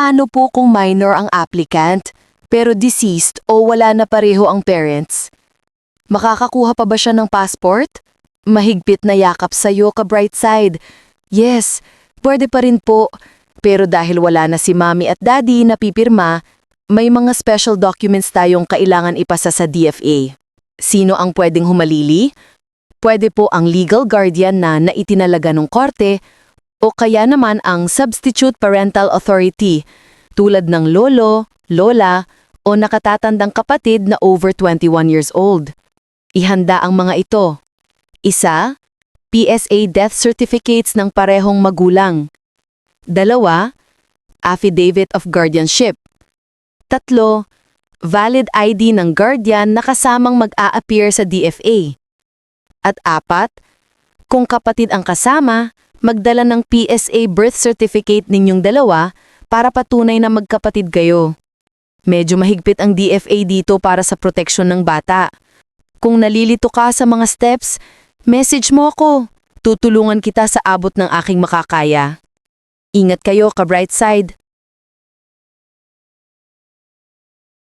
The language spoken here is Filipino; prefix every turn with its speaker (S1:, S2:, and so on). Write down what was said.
S1: Paano po kung minor ang applicant, pero deceased o wala na pareho ang parents? Makakakuha pa ba siya ng passport? Mahigpit na yakap sa'yo ka bright side. Yes, pwede pa rin po. Pero dahil wala na si mami at daddy na pipirma, may mga special documents tayong kailangan ipasa sa DFA. Sino ang pwedeng humalili? Pwede po ang legal guardian na naitinalaga ng korte o kaya naman ang substitute parental authority tulad ng lolo, lola o nakatatandang kapatid na over 21 years old. Ihanda ang mga ito. Isa, PSA death certificates ng parehong magulang. Dalawa, affidavit of guardianship. Tatlo, valid ID ng guardian na kasamang mag-a-appear sa DFA. At apat, kung kapatid ang kasama, magdala ng PSA birth certificate ninyong dalawa para patunay na magkapatid kayo. Medyo mahigpit ang DFA dito para sa proteksyon ng bata. Kung nalilito ka sa mga steps, message mo ako. Tutulungan kita sa abot ng aking makakaya. Ingat kayo ka bright side.